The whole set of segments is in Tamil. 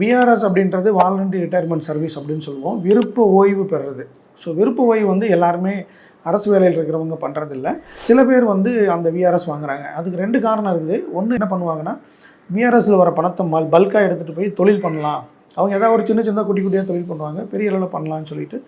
விஆர்எஸ் அப்படின்றது வாலண்டரி ரிட்டையர்மெண்ட் சர்வீஸ் அப்படின்னு சொல்லுவோம். விருப்ப ஓய்வு பெறுறது. ஸோ விருப்ப ஓய்வு வந்து எல்லாருமே அரசு வேலையில் இருக்கிறவங்க பண்ணுறதில்ல சில பேர் வந்து அந்த விஆர்எஸ் வாங்குறாங்க. அதுக்கு ரெண்டு காரணம் இருக்குது. ஒன்று என்ன பண்ணுவாங்கன்னா விஆர்எஸில் வர பணத்தை மல் பல்காக எடுத்துகிட்டு போய் தொழில் பண்ணலாம். அவங்க ஏதாவது ஒரு சின்ன சின்ன குட்டி குட்டியாக தொழில் பண்ணுவாங்க. பெரிய அளவில் பண்ணலாம்னு சொல்லிட்டு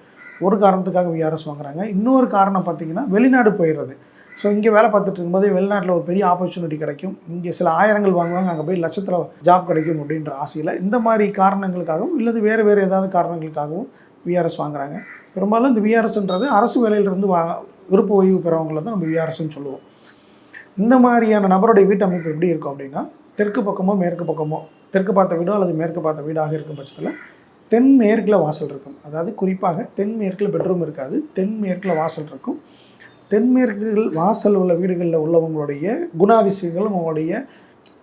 ஒரு காரணத்துக்காக விஆர்எஸ் வாங்குறாங்க. இன்னொரு காரணம் பார்த்தீங்கன்னா வெளிநாடு போயிடுறது. ஸோ இங்கே வேலை பார்த்துட்டு இருக்கும்போது வெளிநாட்டில் ஒரு பெரிய ஆப்பர்ச்சுனிட்டி கிடைக்கும். இங்கே சில ஆயிரங்கள் வாங்குவாங்க அங்கே போய் லட்சத்தில் ஜாப் கிடைக்கும் அப்படின்ற ஆசையில். இந்த மாதிரி காரணங்களுக்காகவும் இல்லது வேறு வேறு ஏதாவது காரணங்களுக்காகவும் விஆர்எஸ் வாங்குறாங்க. பெரும்பாலும் இந்த விஆர்எஸ்ன்றது அரசு வேலையிலிருந்து வா விருப்ப ஓய்வு பெறவங்களை தான் நம்ம விஆர்எஸ்ன்னு சொல்லுவோம். இந்த மாதிரியான நபருடைய வீட்டு அமைப்பு எப்படி இருக்கும் அப்படின்னா தெற்கு பக்கமோ மேற்கு பக்கமோ தெற்கு பார்த்த வீடோ அல்லது மேற்கு பார்த்த வீடாக இருக்கும் பட்சத்தில் தென் மேற்கில் வாசல் இருக்கும். அதாவது குறிப்பாக தென் மேற்கில் பெட்ரூம் இருக்காது தென் மேற்கில் வாசல் இருக்கும். தென்மேற்குகள் வாசல் உள்ள வீடுகளில் உள்ளவங்களுடைய குணாதிசயங்களும் அவங்களுடைய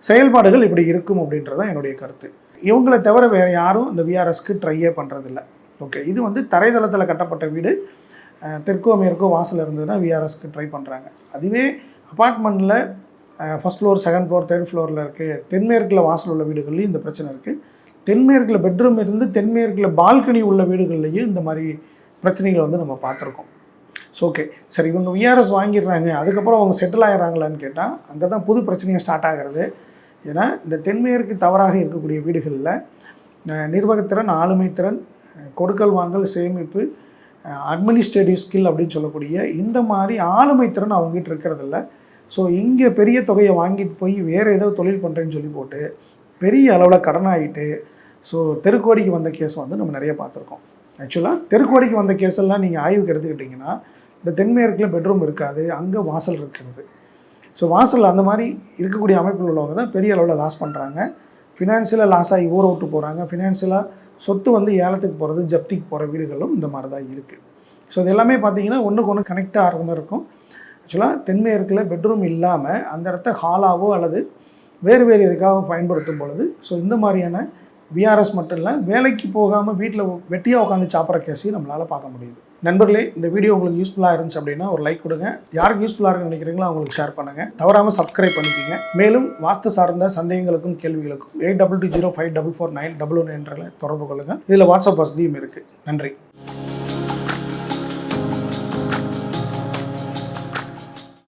செயல்பாடுகள் இப்படி இருக்கும் அப்படின்றது தான் என்னுடைய கருத்து. இவங்களை தவிர வேறு யாரும் இந்த விஆர்எஸ்க்கு ட்ரையே பண்ணுறதில்ல ஓகே இது வந்து தரைதளத்தில் கட்டப்பட்ட வீடு. தெற்கோ மேற்கோ வாசல் இருந்ததுன்னா விஆர்எஸ்க்கு ட்ரை பண்ணுறாங்க அதுவே அப்பார்ட்மெண்ட்டில் first floor second floor third ஃப்ளோரில் இருக்குது தென்மேற்கில் வாசல் உள்ள வீடுகள்லையும் இந்த பிரச்சனை இருக்குது தென்மேற்கில் பெட்ரூம் இருந்து தென்மேற்கில் பால்கனி உள்ள வீடுகள்லையும் இந்த மாதிரி பிரச்சனைகளை வந்து நம்ம பார்த்துருக்கோம். ஸோ ஓகே சரி இவங்க விஆர்எஸ் வாங்கிடுறாங்க. அதுக்கப்புறம் அவங்க செட்டில் ஆகிறாங்களான்னு கேட்டால் அங்கே தான் புது பிரச்சனையும் ஸ்டார்ட் ஆகிறது. ஏன்னா இந்த தென்மேற்கு தவறாக இருக்கக்கூடிய வீடுகளில் நிர்வாகத்திறன் ஆளுமைத்திறன் திறன் கொடுக்கல் வாங்கல் சேமிப்பு அட்மினிஸ்ட்ரேட்டிவ் ஸ்கில் அப்படின்னு சொல்லக்கூடிய இந்த மாதிரி ஆளுமைத்திறன் அவங்ககிட்ட இருக்கிறதில்ல. ஸோ இங்கே பெரிய தொகையை வாங்கிட்டு போய் வேறு ஏதோ தொழில் பண்ணுறேன்னு சொல்லி போட்டு பெரிய அளவில் கடனாகிட்டு ஸோ தெருக்கோடிக்கு வந்த கேஸ் வந்து நம்ம நிறைய பார்த்துருக்கோம். ஆக்சுவலாக தெருக்கோடிக்கு வந்த கேஸெல்லாம் நீங்கள் ஆய்வுக்கு எடுத்துக்கிட்டிங்கன்னா இந்த தென்மேற்கில் பெட்ரூம் இருக்காது அங்கே வாசல் இருக்கிறது. ஸோ வாசலில் அந்த மாதிரி இருக்கக்கூடிய அமைப்பில் உள்ளவங்க தான் பெரிய அளவில் லாஸ் பண்ணுறாங்க ஃபினான்ஷியலாக லாஸ் ஆகி ஊரை விட்டு போகிறாங்க ஃபினான்ஷியலாக சொத்து வந்து ஏலத்துக்கு போகிறது ஜப்திக்கு போகிற வீடுகளும் இந்த மாதிரி தான் இருக்குது ஸோ இது எல்லாமே பார்த்தீங்கன்னா ஒன்றுக்கு ஒன்று கனெக்ட் ஆகிற மாதிரி இருக்கும். ஆக்சுவலாக தென்மேற்கில் பெட்ரூம் இல்லாமல் அந்த இடத்த ஹாலாவோ அல்லது வேறு வேறு எதுக்காக பயன்படுத்தும் பொழுது ஸோ இந்த மாதிரியான விஆர்எஸ் மட்டும் இல்லை வேலைக்கு போகாமல் வீட்டில் வெட்டியாக உட்காந்து சாப்பிட்ற கேஸையும் நம்மளால் பார்க்க முடியுது. நண்பர்களே இந்த வீடியோ உங்களுக்கு யூஸ்ஃபுல்லாக இருந்துச்சு அப்படின்னா ஒரு லைக் கொடுங்க. யாருக்கு யூஸ்ஃபுல்லாக இருக்குன்னு நினைக்கிறீங்களோ அவங்களுக்கு ஷேர் பண்ணுங்கள் தவறாமல் சப்ஸ்கிரைப் பண்ணிக்கோங்க. மேலும் வாஸ்து சார்ந்த சந்தேகங்களுக்கும் கேள்விகளுக்கும் eight double two zero five double four nine double one என்ற தொடர்பு கொள்ளுங்கள் இதில் வாட்ஸ்அப் வசதியும் இருக்குது நன்றி.